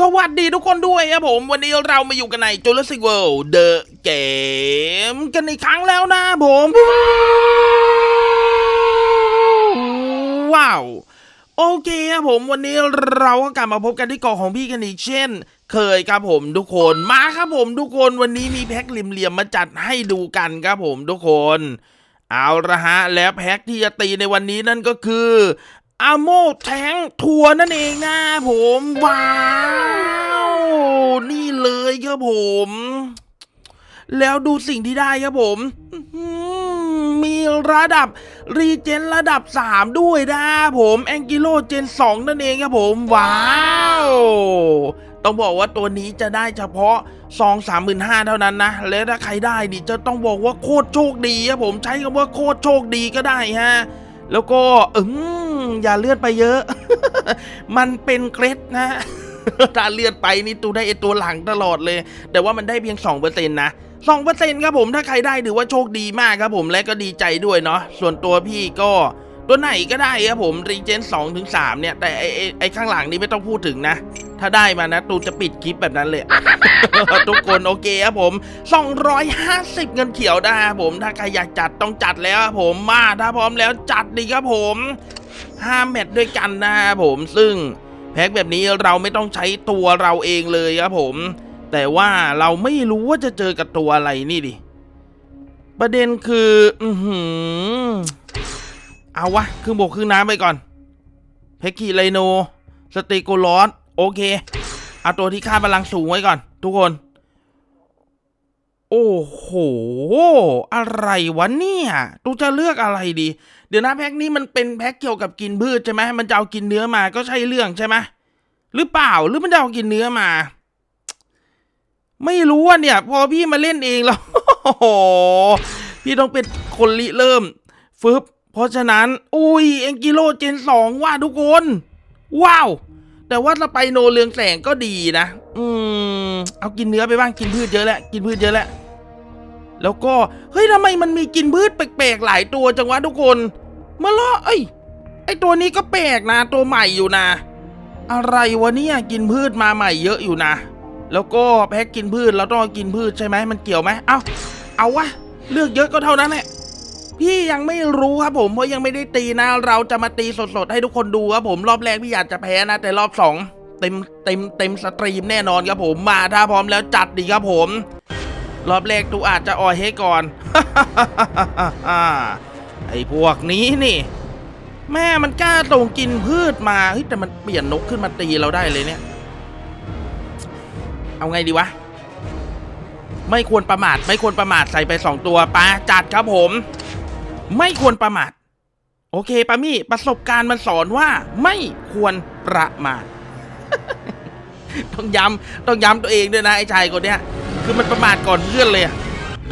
สวัสดีทุกคนด้วยครับผม วันนี้เรามาอยู่กันใน Jurassic World The Game กันอีกครั้งแล้วนะผม ว้าว โอเคครับผม วันนี้เราก็กลับมาพบกันที่เกาะของพี่กันอีกเช่น เคยครับผมทุกคนมาครับผมทุกคนวันนี้มีแพ็คเหลี่ยมๆมาจัดให้ดูกันครับผมทุกคนเอาละฮะ แล้วแพ็คที่จะตีในวันนี้นั่นก็คือ อาโมแทงทัวร์นั่นเองนะผมว้าว นี่เลยครับผม แล้วดูสิ่งที่ได้ครับผมมีระดับรีเจนระดับ 3 ด้วยนะผมแองกิโลเจน 2 นั่นเองครับผม ว้าว ต้องบอกว่าตัวนี้จะได้เฉพาะซอง3 5 0 0 0 เท่านั้นนะ และถ้าใครได้นี่จะต้องบอกว่าโคตรโชคดีครับผมใช้คำว่าโคตรโชคดีก็ได้ฮะ แล้วก็อืมอย่าเลื่อนไปเยอะ มันเป็นเกรดนะถ้าเลื่อนไปนี่ตูได้ไอตัวหลังตลอดเลย แต่ว่ามันได้เพียง2%นต์นะสองเปอร์เซ็นต์ครับผมถ้าใครได้ถือว่าโชคดีมากครับผมและก็ดีใจด้วยเนาะส่วนตัวพี่ก็ ตัวไหนก็ได้ครับผมรีเจน2ถึง3เนี่ย แต่ไอไอไอข้างหลังนี่ไม่ต้องพูดถึงนะ ถ้าได้มานะ ตูจะปิดคลิปแบบนั้นเลย ทุกคนโอเคครับผม 250 เงินเขียวได้ครับผม ถ้าใครอยากจัดต้องจัดแล้วครับผมมาถ้าพร้อมแล้วจัดดีครับผมห้าแมตช์ด้วยกันนะครับผมซึ่งแพ็คแบบนี้เราไม่ต้องใช้ตัวเราเองเลยครับผม แต่ว่าเราไม่รู้ว่าจะเจอกับตัวอะไรนี่ดิประเด็นคือ อือหือ เอาวะครึ่งบกครึ่งน้ำไปก่อนเพกกี้ไลโนสเตโกลอสโอเค เอาตัวที่ค่าพลังสูงไว้ก่อน ทุกคน โอ้โห อะไรวะเนี่ยตูจะเลือกอะไรดี เดี๋ยวนะแพ็คนี้มันเป็นแพ็คเกี่ยวกับกินพืชใช่ไหมมันจะเอากินเนื้อมาก็ใช่เรื่องใช่ไหมหรือเปล่าหรือมันจะเอากินเนื้อมา ไม่รู้อะเนี่ย พอพี่มาเล่นเองแล้วโอ้โหพี่ต้องเป็นคนริเริ่มฟึบ เพราะฉะนั้นอุ้ยเอ็งกิโลเจนสองว่าทุกคน ว้าว แต่ว่าสไปโนเรืองแสงก็ดีนะ อืม เอากินเนื้อไปบ้างกินพืชเยอะแล้วกินพืชเยอะแล้วแล้วก็ เฮ้ยทำไมมันมีกินพืชแปลกๆหลายตัวจังวะทุกคนมาล้อเอ้ย ไอตัวนี้ก็แปลกนะ ตัวใหม่อยู่นะ อะไรวะเนี่ยกินพืชมาใหม่เยอะอยู่นะ แล้วก็แพ็กกินพืชเราต้องกินพืชใช่ไหมมันเกี่ยวไหมเอาเอาวะเลือกเยอะก็เท่านั้นแหละ พี่ยังไม่รู้ครับผมเพราะยังไม่ได้ตีนะ เราจะมาตีสดๆให้ทุกคนดูครับผมรอบแรกพี่อยากจะแพ้นะ แต่รอบสองเต็มเต็มเต็มสตรีมแน่นอนครับผมมาถ้าพร้อมแล้วจัดดีครับผม รอบแรกตูอาจจะออยให้ก่อนไอ้พวกนี้นี่ แม่มันกล้าส่งกินพืชมาเฮ้ยแต่มันเปลี่ยนนกขึ้นมาตีเราได้เลยเนี่ย เอาไงดีวะ ไม่ควรประมาทไม่ควรประมาทใส่ไปสองตัวปาจัดครับผม ไม่ควรประมาท โอเคปามี่ประสบการณ์มันสอนว่าไม่ควรประมาท ต้องย้ำต้องย้ำตัวเองด้วยนะไอ้ชายคนเนี้ย คือมันประมาทก่อนเพื่อนเลยอะ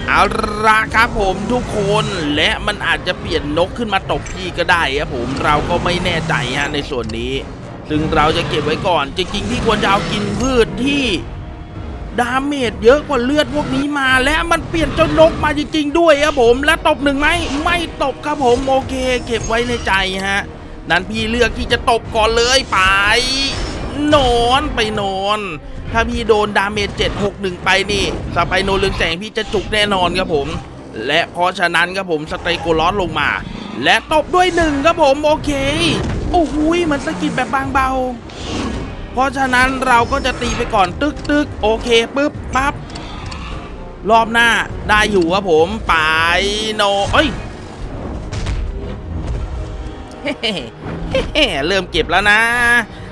เอาละครับผมทุกคนและมันอาจจะเปลี่ยนนกขึ้นมาตบพี่ก็ได้ครับผมเราก็ไม่แน่ใจฮะในส่วนนี้ ซึ่งเราจะเก็บไว้ก่อน จริงๆที่ควรจะเอากินพืชที่ ดาเมจเยอะกว่าเลือดพวกนี้มา และมันเปลี่ยนเจ้านกมาจริงๆด้วยครับผมและตบหนึ่งไหมไม่ตบครับผมโอเค เก็บไว้ในใจฮะนั้นพี่เลือกที่จะตบก่อนเลยไปนอนไปนอน ถ้าพี่โดนดาเมจ761 ไปนี่สไปโนเรืองแสงพี่จะจุกแน่นอนครับผม และเพราะฉะนั้นครับผมสเตโกลอสลงมา และตบด้วยหนึ่งครับผมโอเคโอ้โหยมันสกิดแบบบางเบา เพราะฉะนั้นเราก็จะตีไปก่อนตึกตึกโอเคปึ๊บปั๊บรอบหน้าได้อยู่ครับผมไปโนเอ้ยเฮ้เริ่มเก็บแล้วนะ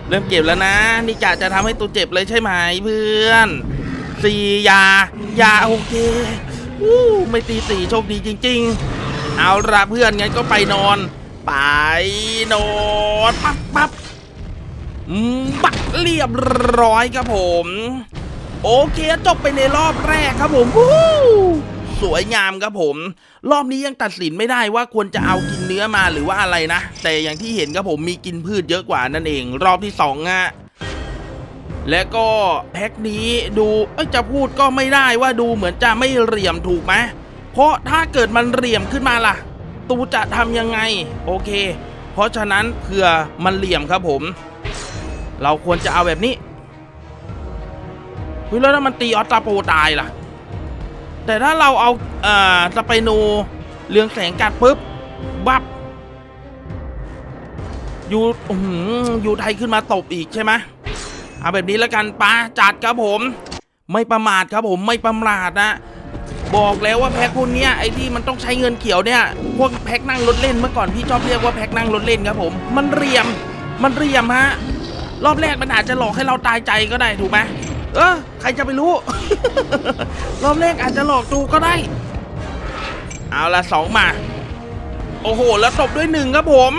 เริ่มเก็บแล้วนะ นี่กะจะทำให้ตัวเจ็บเลยใช่ไหมเพื่อนสี่ยายาโอเคอู้ไม่ตีสี่โชคดีจริง ๆ เอาละเพื่อนงั้นก็ไปนอน ไปนอนปั๊บปั๊บ บักเรียบร้อยครับผม โอเคจบไปในรอบแรกครับผมสวยงามครับผม รอบนี้ยังตัดสินไม่ได้ว่าควรจะเอากินเนื้อมาหรือว่าอะไรนะ แต่อย่างที่เห็นครับผมมีกินพืชเยอะกว่านั่นเอง รอบที่สองอะและก็แพ็คนี้ดูจะพูดก็ไม่ได้ว่าดูเหมือนจะไม่เหลี่ยมถูกไหมเพราะถ้าเกิดมันเหลี่ยมขึ้นมาล่ะ ตูจะทำยังไง โอเค เพราะฉะนั้นเผื่อมันเหลี่ยมครับผม เราควรจะเอาแบบนี้ฮ้ยแล้วถ้ามันตีออสตาโปตายล่ะ แต่ถ้าเราเอาเอ่อสไปโนเรืองแสงกัดปุ๊บ บับยูอื้อหือยูไทยขึ้นมาตบอีกใช่ไหมเอาแบบนี้แล้วกันปาจัดครับผม ไม่ประมาทครับผมไม่ประมาทนะบอกแล้วว่าแพ็คพวกเนี้ยไอ้ที่มันต้องใช้เงินเขียวเนี่ยพวกแพ็คนั่งรถเล่นเมื่อก่อนพี่ชอบเรียกว่าแพ็คนั่งรถเล่นครับผม มันเรียม มันเรียมฮะ รอบแรกมันอาจจะหลอกให้เราตายใจก็ได้ถูกไหมเออใครจะไปรู้ รอบแรกอาจจะหลอกดูก็ได้ เอาละสองมา โอ้โห แล้วตบด้วยหนึ่งครับผม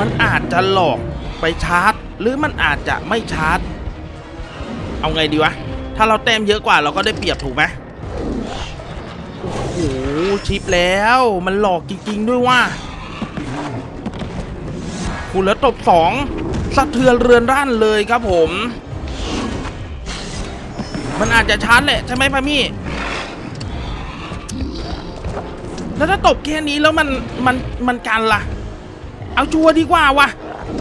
มันอาจจะหลอกไปชาร์จ หรือมันอาจจะไม่ชาร์จ เอาไงดีวะ ถ้าเราแต้มเยอะกว่าเราก็ได้เปรียบถูกไหม โอ้โหชิปแล้วมันหลอกจริง ๆ ด้วยว่าคุณแล้วตบสองสะเทือนเรือนร่านเลยครับผม มันอาจจะชาร์จแหละใช่ไหมพามี่แล้วถ้าตบแค่นี้แล้วมันมันมันกันล่ะ เอาชัวดีกว่าวะ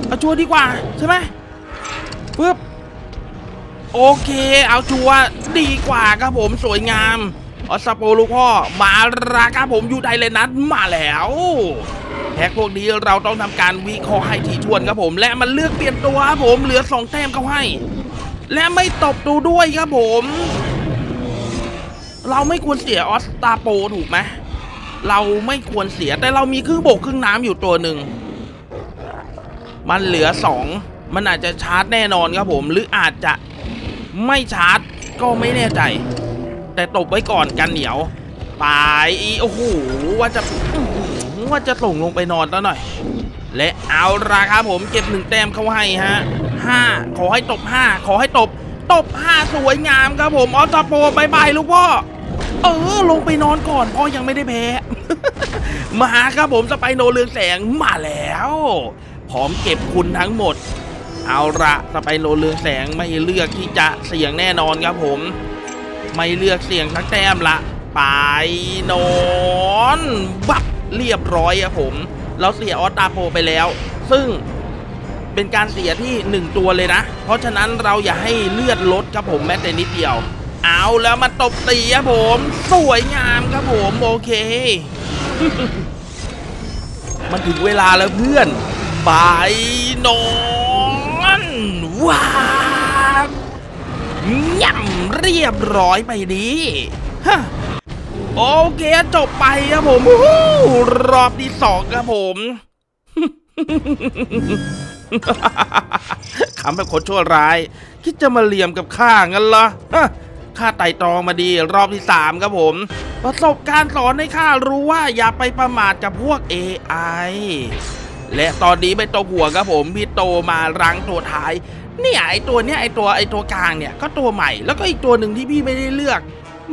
เอาชัวดีกว่าใช่ไหมปึ๊บโอเค เอาชัวดีกว่าครับผมสวยงาม ออสโปลูกพ่อมาราครับผมอยู่ไทยเลยนัดมาแล้วแพ็กพวกนี้เราต้องทำการวิเคราะห์ให้ถี่ถ้วนครับผม และมันเลือกเปลี่ยนตัวครับผมเหลือสองแต้มเขาให้ และไม่ตบดูด้วยครับผม เราไม่ควรเสียออสตาโปถูกไหมเราไม่ควรเสียแต่เรามีครึ่งบกครึ่งน้ำอยู่ตัวหนึ่ง มันเหลือสองมันอาจจะชาร์จแน่นอนครับผม หรืออาจจะไม่ชาร์จก็ไม่แน่ใจ แต่ตบไว้ก่อนกันเหนียวไปอีโอ้โหว่าจะว่าจะส่งลงไปนอนแล้วหน่อย และเอาราครับผมเก็บหนึ่งแต้มเข้าให้ฮะห้าขอให้ตบห้าขอให้ตบ ตบห้าสวยงามครับผมออตโปบายบายลูกพ่อเออลงไปนอนก่อนพ่อยังไม่ได้แพ้ มาครับผมสไปโนเรืองแสงมาแล้วพร้อมเก็บคุณทั้งหมด เอาละสไปโนเรืองแสงไม่เลือกที่จะเสี่ยงแน่นอนครับผม ไม่เลือกเสียงสักแต้มละ ไปนอนบับเรียบร้อยครับผม เราเสียออสตาโปไปแล้ว ซึ่งเป็นการเสียที่หนึ่งตัวเลยนะ เพราะฉะนั้นเราอย่าให้เลือดลดครับผมแม้แต่นิดเดียว เอาแล้วมาตบตีครับผม สวยงามครับผมโอเค มันถึงเวลาแล้วเพื่อน ไปนอนว้า ย่ำเรียบร้อยไปดีฮะโอเคจบไปครับผมรอบที่สองครับผมขำแบบคนชั่วร้าย คิดจะมาเหลี่ยมกับข้างั้นเหรอข้าไต่ตรองมาดีรอบที่สามครับผม ประสบการณ์สอนให้ข้ารู้ว่าอย่าไปประมาทกับพวก AI และตอนนี้ไม่ตกหัวครับผม พี่โตมารังตัวท้าย เนี่ยไอตัวเนี้ยไอตัวไอตัวกลางเนี่ยก็ตัวใหม่แล้วก็อีกตัวหนึ่งที่พี่ไม่ได้เลือก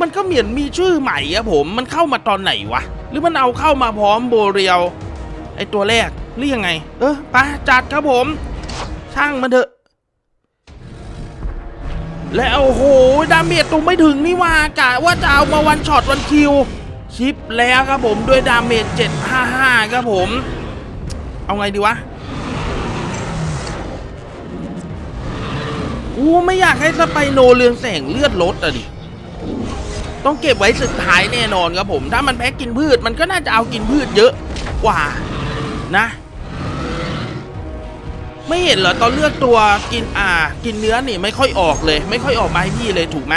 มันก็เหมือนมีชื่อใหม่ครับผมมันเข้ามาตอนไหนวะ หรือมันเอาเข้ามาพร้อมโบเรียว ไอตัวแรกหรือยังไง เออไปจัดครับผม ช่างมันเถอะ แล้วโอ้โหดาเมจตัวไม่ถึงนี่ว่ากะว่าจะเอามาวันช็อตวันคิว ชิปแล้วครับผมด้วยดาเมจ755ครับผม เอาไงดีวะ อู้ไม่อยากให้สไปโนเรืองแสงเลือดลดอะดิ ต้องเก็บไว้สุดท้ายแน่นอนครับผม ถ้ามันแพ้กินพืชมันก็น่าจะเอากินพืชเยอะกว่านะ ไม่เห็นเหรอตอนเลือกตัวกินอ่า กินเนื้อนี่ไม่ค่อยออกเลย ไม่ค่อยออกมาให้พี่เลยถูกไหม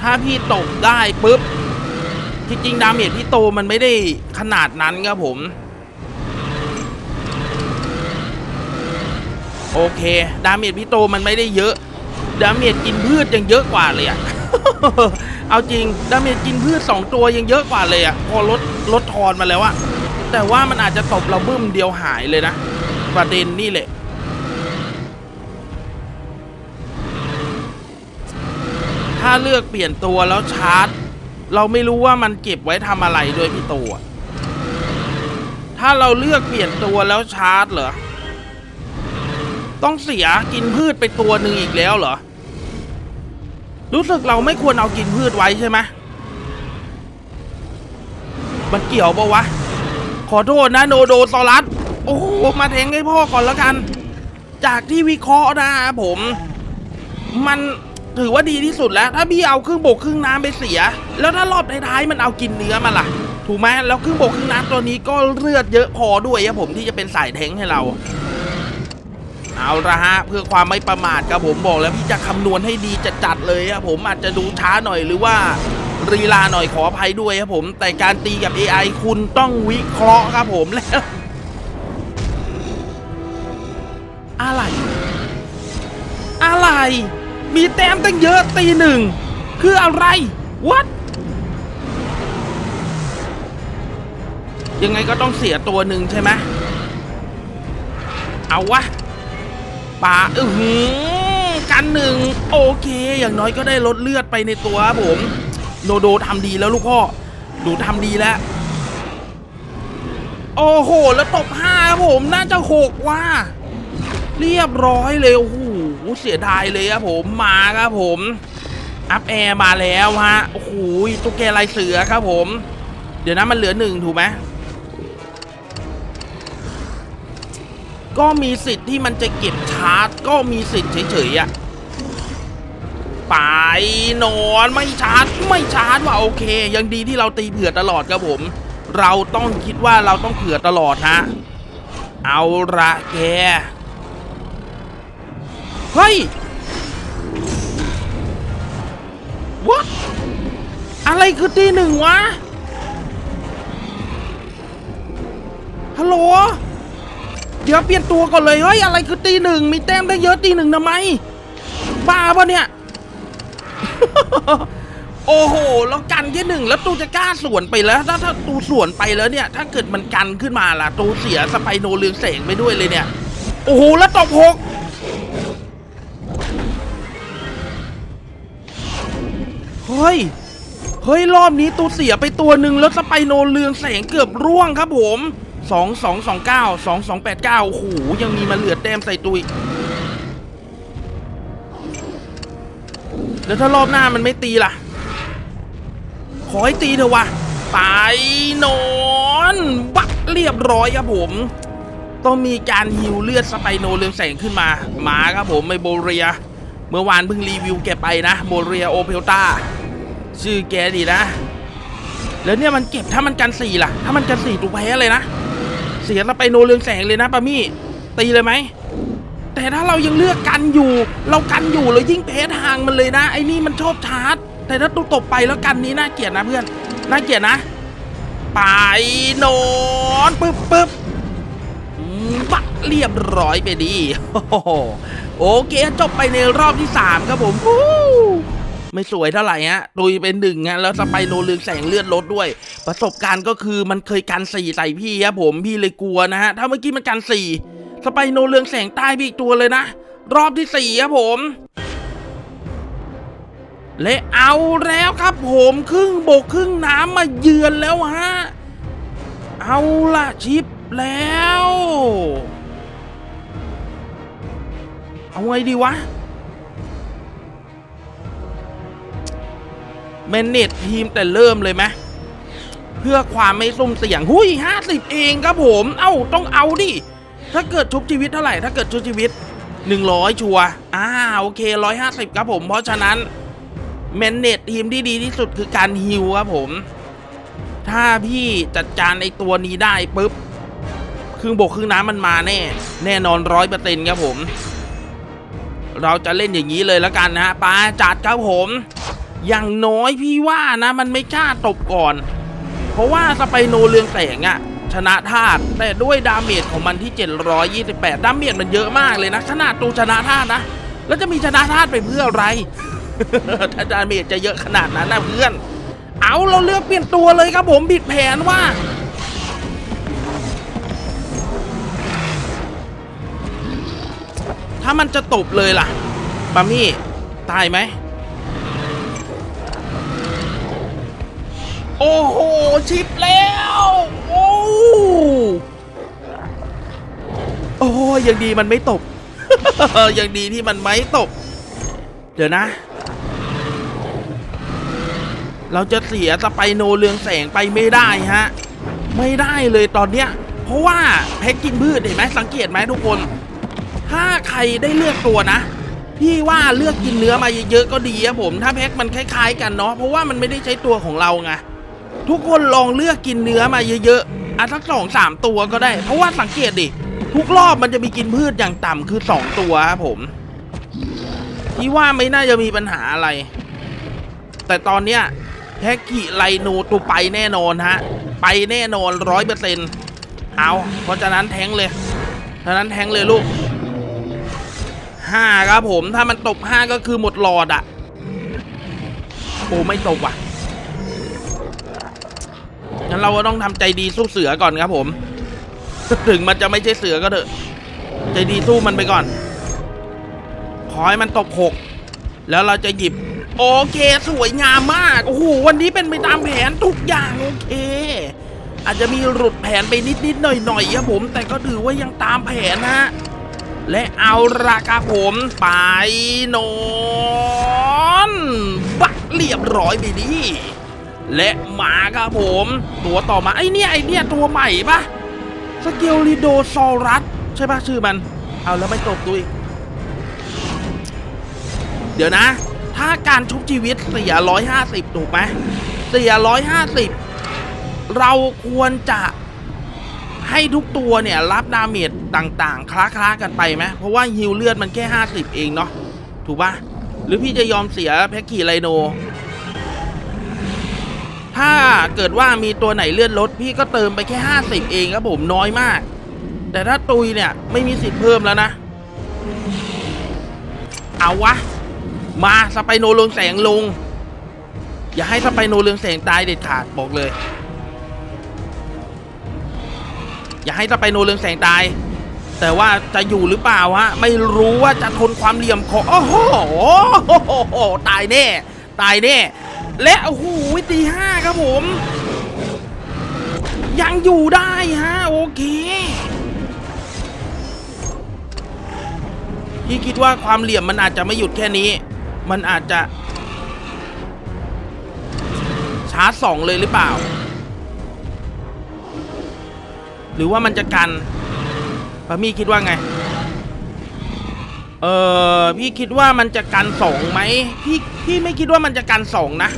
ถ้าพี่ตกได้ปุ๊บที่จริงดาเมจพี่โตมันไม่ได้ขนาดนั้นครับผม โอเค ดาเมจพี่โตมันไม่ได้เยอะ ดาเมจกินพืชยังเยอะกว่าเลยอะเอาจริง ดาเมจกินพืชสองตัวยังเยอะกว่าเลยอะพอลดลดทอนมาแล้วอะแต่ว่ามันอาจจะตบเราบึ้มเดียวหายเลยนะ ประเด็นนี่แหละถ้าเลือกเปลี่ยนตัวแล้วชาร์จ เราไม่รู้ว่ามันเก็บไว้ทำอะไรด้วยพี่ตัว ถ้าเราเลือกเปลี่ยนตัวแล้วชาร์จเหรอ ต้องเสียกินพืชไปตัวหนึ่งอีกแล้วเหรอ รู้สึกเราไม่ควรเอากินพืชไว้ใช่ไหมมันเกี่ยวปะวะ ขอโทษนะโนโดซอรัส โอ้โห มาแทงให้พ่อก่อนแล้วกัน จากที่วิเคราะห์นะผม มันถือว่าดีที่สุดแล้ว ถ้าพี่เอาครึ่งบกครึ่งน้ำไปเสีย แล้วถ้ารอบท้ายๆมันเอากินเนื้อมาล่ะ ถูกไหมแล้วครึ่งบกครึ่งน้ำตัวนี้ก็เลือดเยอะพอด้วยครับผมที่จะเป็นสายแทงให้เรา เอาละฮะเพื่อความไม่ประมาทครับผมบอกแล้วพี่จะคำนวณให้ดีจัดเลยครับผมอาจจะดูช้าหน่อยหรือว่ารีลาหน่อยขออภัยด้วยครับผม แต่การตีกับ AI คุณต้องวิเคราะห์ครับผมแล้ว อะไร อะไร มีแต้มตั้งเยอะตีหนึ่ง คืออะไรวัดยังไงก็ต้องเสียตัวหนึ่งใช่ไหมเอาวะ ปาอือหือกันหนึ่งโอเค อย่างน้อยก็ได้ลดเลือดไปในตัวครับผมโนโดทำดีแล้วลูกพ่อดูทำดีแล้ว โอ้โห แล้วตบห้าครับผมน่าจะหกว่า เรียบร้อยเลยโอ้โหเสียดายเลยครับผมมาครับผม อัพแอร์มาแล้วฮะโอ้โหตุ๊กแกลายเสือครับผม เดี๋ยวนะมันเหลือหนึ่งถูกไหม ก็มีสิทธิ์ที่มันจะเก็บชาร์จ ก็มีสิทธิ์เฉยๆอะไปนอนไม่ชาร์จไม่ชาร์จว่าโอเค ยังดีที่เราตีเผื่อตลอดครับผม เราต้องคิดว่าเราต้องเผื่อตลอดฮะเอาละแกเฮ้ย What อะไรคือตีหนึ่งวะฮัลโหล เดี๋ยวเปลี่ยนตัวก่อนเลยเฮ้ยอะไรคือตีหนึ่งมีแต้มได้เยอะตีหนึ่งทำไมบ้าปะเนี่ย โอ้โหแล้วกันแค่หนึ่งแล้วตูจะกล้าสวนไปแล้ว ถ้าถ้าตูสวนไปแล้วเนี่ย ถ้าเกิดมันกันขึ้นมาล่ะตูเสียสไปโนเรืองแสงไปด้วยเลยเนี่ย โอ้โหแล้วตบหกเฮ้ยเฮ้ยรอบนี้ตูเสียไปตัวหนึ่งแล้วสไปโนเรืองแสงเกือบร่วงครับผม สองสองสองเก้าสองสองแปดเก้าโอ้โหยังมีมาเหลือแต้มใส่ตุยแล้วถ้ารอบหน้ามันไม่ตีล่ะ ขอให้ตีเถอะวะไปนอนบักเรียบร้อยครับผม ต้องมีการฮิวเลือดสไปโนเรืองแสงขึ้นมา มาครับผมไมโบเรีย เมื่อวานเพิ่งรีวิวแกไปนะโบเรียโอเพลตาชื่อแกดีนะ แล้วเนี่ยมันเก็บถ้ามันกันสี่ล่ะ ถ้ามันกันสี่ตูแพ้เลยนะ สียสไปโนเรืองแสงเลยนะปามี่ ตีเลยไหม แต่ถ้าเรายังเลือกกันอยู่ เรากันอยู่เรายิ่งแพ้ทางมันเลยนะ ไอ้นี่มันชอบชาร์จ แต่ถ้าตูตบไปแล้วกันนี้น่าเกลียดนะเพื่อน น่าเกลียดนะ ไปนอนปึ๊บปึ๊บอืมบะเรียบร้อยไปดี โอเคจบไปในรอบที่ 3 ครับผมฮู้ ไม่สวยเท่าไหร่ฮะตุยเป็นหนึ่งฮะแล้วสไปโนเรืองแสงเลือดลดด้วย ประสบการณ์ก็คือมันเคยกันสี่ใส่พี่ครับผมพี่เลยกลัวนะฮะถ้าเมื่อกี้มันกันสี่สไปโนเรืองแสงใต้พี่อีกตัวเลยนะ รอบที่สี่ครับผมและเอาแล้วครับผมครึ่งบกครึ่งน้ำมาเยือนแล้วฮะ เอาละชิปแล้ว เอาไงดีวะ แมนเนตทีมแต่เริ่มเลยไหมเพื่อความไม่สุ่มเสี่ยง หุยห้าสิบเองครับผม เอ้า ต้องเอาดิ ถ้าเกิดชุบชีวิตเท่าไหร่ ถ้าเกิดชุบชีวิต100ชัวอ่า โอเค150ครับผม เพราะฉะนั้นแมนเนตทีมที่ดีที่สุดคือการฮิวครับผม ถ้าพี่จัดการไอตัวนี้ได้ปุ๊บครึ่งบกครึ่งน้ำมันมาแน่ แน่นอนร้อยเปอร์เซ็นต์ครับผม เราจะเล่นอย่างนี้เลยแล้วกันนะฮะปาจัดครับผม อย่างน้อยพี่ว่านะมันไม่กล้าตบก่อน เพราะว่าสไปโนเรืองแสงอะชนะธาตุแต่ด้วยดาเมจของมันที่ 728 ดาเมจมันเยอะมากเลยนะ ขนาดตูชนะธาตุนะ แล้วจะมีชนะธาตุไปเพื่ออะไร ถ้าดาเมจจะเยอะขนาดนั้นนะเพื่อน เอาเราเลือกเปลี่ยนตัวเลยครับผมบิดแผนว่าถ้ามันจะตบเลยล่ะปามี่ ตายไหม โอ้โห ชิปแล้ว โอ้โอ้ยยังดีมันไม่ตบยังดีที่มันไม่ตบเดี๋ยวนะ เราจะเสียสไปโนเรืองแสงไปไม่ได้ฮะ ไม่ได้เลยตอนเนี้ย เพราะว่าแพ็กกินพืชเห็นไหมสังเกตไหมทุกคน ถ้าใครได้เลือกตัวนะพี่ว่าเลือกกินเนื้อมาเยอะๆก็ดีครับผม ถ้าแพ็กมันคล้ายๆกันเนาะเพราะว่ามันไม่ได้ใช้ตัวของเราไง ทุกคนลองเลือกกินเนื้อมาเยอะๆอะสักสองสามตัวก็ได้ เพราะว่าสังเกตดิทุกรอบมันจะมีกินพืชอย่างต่ำคือสองตัวครับผมพี่ว่าไม่น่าจะมีปัญหาอะไร แต่ตอนเนี้ยแพ็กกิไลโนตูไปแน่นอนฮะ ไปแน่นอนร้อยเปอร์เซ็นต์เอาเพราะฉะนั้นแทงเลยฉะนั้นแทงเลยลูกห้าครับผมถ้ามันตบห้าก็คือหมดหลอดอะโอ้ไม่ตบว่ะ งั้นเราก็ต้องทำใจดีสู้เสือก่อนครับผม ถึงมันจะไม่ใช่เสือก็เถอะ ใจดีสู้มันไปก่อน ขอให้มันตบหก แล้วเราจะหยิบ โอเค สวยงามมาก โอ้โห วันนี้เป็นไปตามแผนทุกอย่างโอเค อาจจะมีหลุดแผนไปนิดนิดๆหน่อยหน่อยๆครับผม แต่ก็ถือว่ายังตามแผนฮะ และเอาราคาผมไปนอน บักเรียบร้อยไปดิ และหมาครับผม ตัวต่อมาไอเนี่ยไอเนี่ยตัวใหม่ปะสเกลลิโดซอรัสใช่ปะชื่อมัน เอาแล้วไม่ตบตัวอีก เดี๋ยวนะ ถ้าการชุบชีวิตเสียร้อยห้าสิบถูกไหมเสียร้อยห้าสิบเราควรจะให้ทุกตัวเนี่ยรับดาเมจต่างๆ คล้าๆกันไปไหมเพราะว่าฮิวเลือดมันแค่ห้าสิบเองเนาะถูกปะหรือพี่จะยอมเสียแพ็กกี้ไลโน ถ้าเกิดว่ามีตัวไหนเลื่อนลดพี่ก็เติมไปแค่ห้าสิบเองครับผมน้อยมาก แต่ถ้าตุยเนี่ยไม่มีสิทธิ์เพิ่มแล้วนะ เอาวะ มาสไปโนเรืองแสงลง อย่าให้สไปโนเรืองแสงตายเด็ดขาดบอกเลย อย่าให้สไปโนเรืองแสงตาย แต่ว่าจะอยู่หรือเปล่าฮะไม่รู้ว่าจะทนความเหลี่ยมของโอ้โหตายแน่ ตายแน่ และโอ้โหตีห้าครับผม ยังอยู่ได้ฮะโอเคพี่คิดว่าความเหลี่ยมมันอาจจะไม่หยุดแค่นี้ มันอาจจะ ชาร์จสองเลยหรือเปล่า หรือว่ามันจะกันปามี่คิดว่าไงเออพี่คิดว่ามันจะกันสองไหมพี่ พี่ไม่คิดว่ามันจะกันสองนะ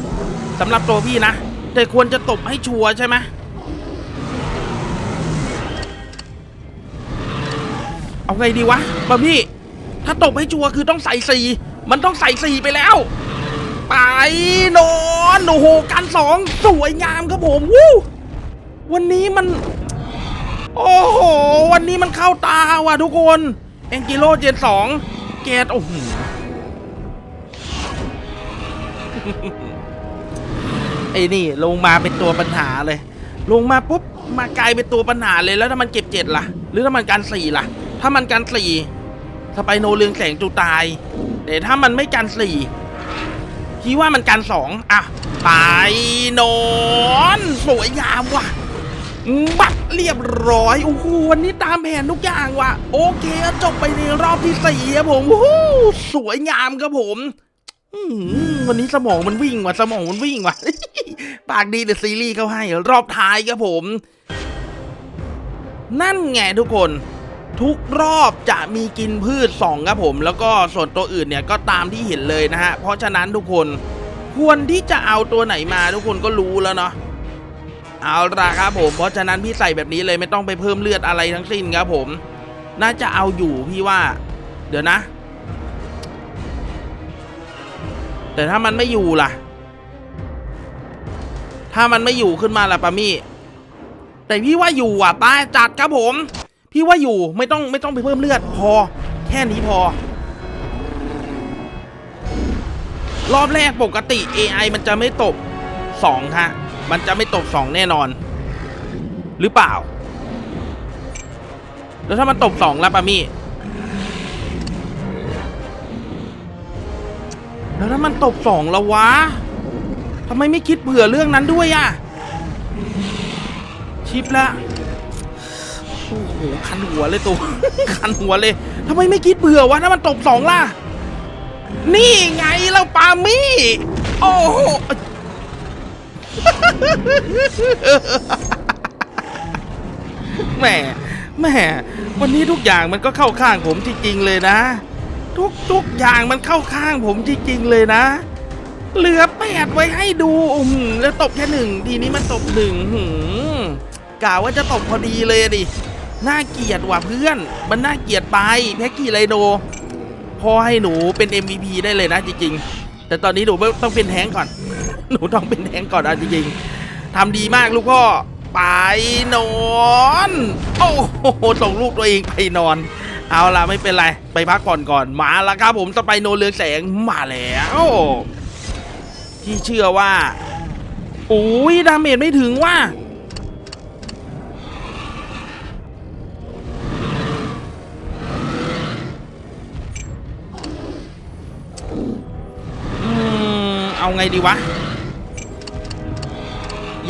สำหรับตัวพี่นะ แต่ควรจะตบให้ชัวร์ใช่ไหมเอาไงดีวะปามี่ ถ้าตบให้ชัวร์คือต้องใส่สี่มันต้องใส่สี่ไปแล้ว ไปนอนโอ้โหการสองสวยงามครับผมวู้วันนี้มัน โอ้โห วันนี้มันเข้าตาว่ะทุกคน เอ็งกิโลเจนสองเกตโอ้โห ไอ้นี่ลงมาเป็นตัวปัญหาเลย ลงมาปุ๊บมากลายเป็นตัวปัญหาเลยแล้วถ้ามันเก็บเจ็ดล่ะ หรือถ้ามันการสี่ล่ะ ถ้ามันการสี่สไปโนเรืองแสงจูตายแต่ถ้ามันไม่กันสี่คิดว่ามันกันสองอะไปนอนสวยงามว่ะบัตรเรียบร้อยโอ้โหวันนี้ตามแผนทุกอย่างว่ะ โอเคจบไปในรอบที่สี่ครับผมโอ้โหสวยงามครับผม วันนี้สมองมันวิ่งว่ะสมองมันวิ่งว่ะ ปากดีเดอะซีรีส์เขาให้ รอบท้ายครับผม นั่นไงทุกคน ทุกรอบจะมีกินพืชสองครับผม แล้วก็ส่วนตัวอื่นเนี่ยก็ตามที่เห็นเลยนะฮะ เพราะฉะนั้นทุกคนควรที่จะเอาตัวไหนมาทุกคนก็รู้แล้วเนาะเอาละครับผม เพราะฉะนั้นพี่ใส่แบบนี้เลยไม่ต้องไปเพิ่มเลือดอะไรทั้งสิ้นครับผม น่าจะเอาอยู่พี่ว่า เดี๋ยวนะ แต่ถ้ามันไม่อยู่ล่ะ ถ้ามันไม่อยู่ขึ้นมาล่ะปามี่ แต่พี่ว่าอยู่อะป้าจัดครับผม พี่ว่าอยู่ไม่ต้องไม่ต้องไปเพิ่มเลือดพอ แค่นี้พอ รอบแรกปกติ AI มันจะไม่ตบสองฮะ มันจะไม่ตบสองแน่นอน หรือเปล่า แล้วถ้ามันตบสองแล้วปามี่ แล้วถ้ามันตบสองแล้ววะทำไมไม่คิดเผื่อเรื่องนั้นด้วยอะชิปละโอ้โหคันหัวเลยตัวคันหัวเลยทำไมไม่คิดเผื่อวะถ้ามันตบสองล่ะ นี่ไงเราปามี่โอ้โหแหมแหมวันนี้ทุกอย่างมันก็เข้าข้างผมจริงๆเลยนะ ทุกทุกอย่างมันเข้าข้างผมจริงๆเลยนะ เหลือแปดไว้ให้ดูอืมแล้วตบแค่หนึ่งทีนี้มันตบหนึ่งหืมกล่าวว่าจะตบพอดีเลยดิน่าเกลียดว่ะเพื่อน มันน่าเกลียดไปแพ็กกี้ไรโดพอให้หนูเป็น MVP ได้เลยนะจริงๆ แต่ตอนนี้หนูต้องเป็นแท้งก่อน หนูต้องเป็นแท้งก่อนอะจริงๆทำดีมากลูกพ่อไปนอน โอ้โหส่งลูกตัวเองไปนอน เอาล่ะไม่เป็นไร ไปพักผ่อนก่อนมาแล้วครับผมสไปโนเรืองแสงมาแล้วที่เชื่อว่าอุ้ยดาเมจไม่ถึงว่าอืมเอาไงดีวะ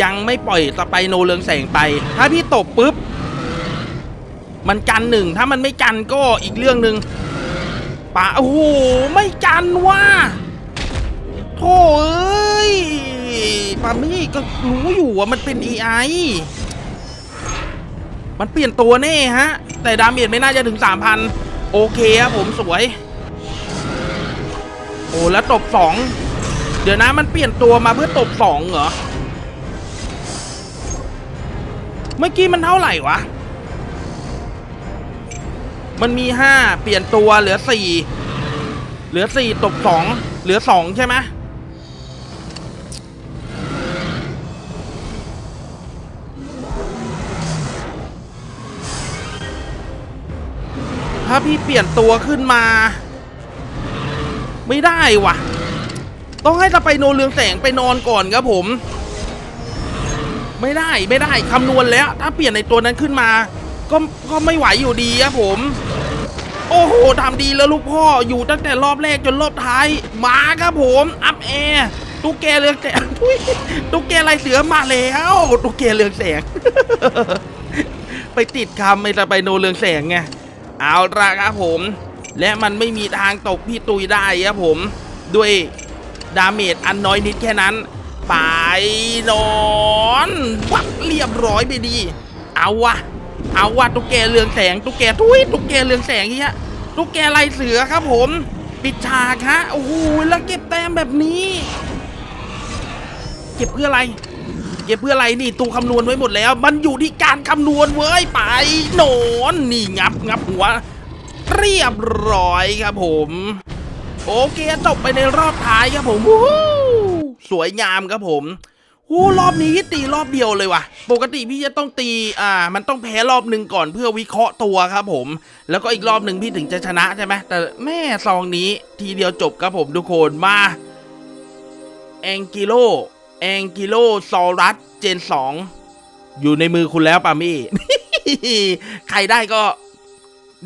ยังไม่ปล่อยสไปโนเรืองแสงไป ถ้าพี่ตบปุ๊บ มันกันหนึ่งถ้ามันไม่กันก็อีกเรื่องหนึ่งป่าโอ้โหไม่กันว่ะโธ่เอ้ยปามี่ก็รู้อยู่ว่ามันเป็น AI มันเปลี่ยนตัวแน่ฮะ แต่ดาเมจไม่น่าจะถึง 3,000 โอเคครับผมสวย โอ้แล้วตบสองเดี๋ยวนะมันเปลี่ยนตัวมาเพื่อตบสองเหรอ เมื่อกี้มันเท่าไหร่วะ มันมีห้าเปลี่ยนตัวเหลือสี่เหลือสี่ตบสองเหลือสองใช่ไหมถ้าพี่เปลี่ยนตัวขึ้นมา ไม่ได้วะต้องให้สไปโนเรืองแสงไปนอนก่อนครับผม ไม่ได้ไม่ได้คำนวณแล้ว ถ้าเปลี่ยนในตัวนั้นขึ้นมา ก็ก็ไม่ไหวอยู่ดีครับผม โอ้โหทำดีแล้วลูกพ่ออยู่ตั้งแต่รอบแรกจนรอบท้ายมาครับผมอัพแอร์ตุ๊กแกเรืองแสงตุ๊กแกลายเสือมาแล้วตุ๊กแกเรืองแสงไปติดคำไม่จะไปโนเรืองแสงไงเอาละครับผม และมันไม่มีทางตกพี่ตุยได้ครับผม ด้วยดาเมจอันน้อยนิดแค่นั้น ไปนอนวับเรียบร้อยไปดี เอาวะ เอาว่ะตุ๊กแกเรืองแสงตุ๊กแกทุยตุ๊กแกเรืองแสงเงี้ยตุ๊กแกลายเสือครับผม ปิดฉากฮะโอ้โหแล้วเก็บแต้มแบบนี้ เก็บเพื่ออะไร เก็บเพื่ออะไรนี่ตูคำนวณไว้หมดแล้ว มันอยู่ที่การคำนวณเว้ยไปโหนอนนี่งับงับหัว เรียบร้อยครับผม โอเคจบไปในรอบท้ายครับผมวู้สวยงามครับผม หูรอบนี้ตีรอบเดียวเลยว่ะ ปกติพี่จะต้องตี อ่า มันต้องแพ้รอบหนึ่งก่อนเพื่อวิเคราะห์ตัวครับผม แล้วก็อีกรอบหนึ่งพี่ถึงจะชนะใช่ไหม แต่แม่ซองนี้ทีเดียวจบครับผมทุกคน มาแองกิโลแองกิโลซอรัสเจนสองอยู่ในมือคุณแล้วปามี่ ใครได้ก็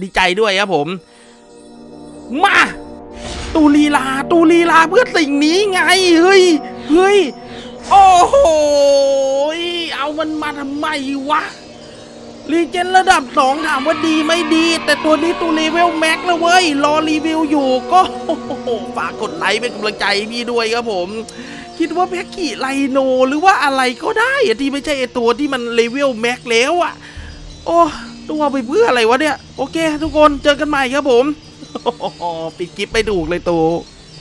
ดีใจด้วยครับผม มา ตูลีลา ตูลีลาเพื่อสิ่งนี้ไง เฮ้ย เฮ้ย โอ้โห เอามันมาทำไมวะ รีเจนระดับสองถามว่าดีไม่ดี แต่ตัวนี้ตูรีเวลแม็กแล้วเว้ย รอรีวิวอยู่ก็ฝากกดไลค์เป็นกำลังใจพี่ด้วยครับผม คิดว่าแพ็กกี้ไลโนหรือว่าอะไรก็ได้ที่ไม่ใช่ไอตัวที่มันเลเวลแม็กแล้วอะโอ้ตัวไปเพื่ออะไรวะเนี่ย โอเค ทุกคนเจอกันใหม่ครับผมปิดคลิปไปถูกเลยตู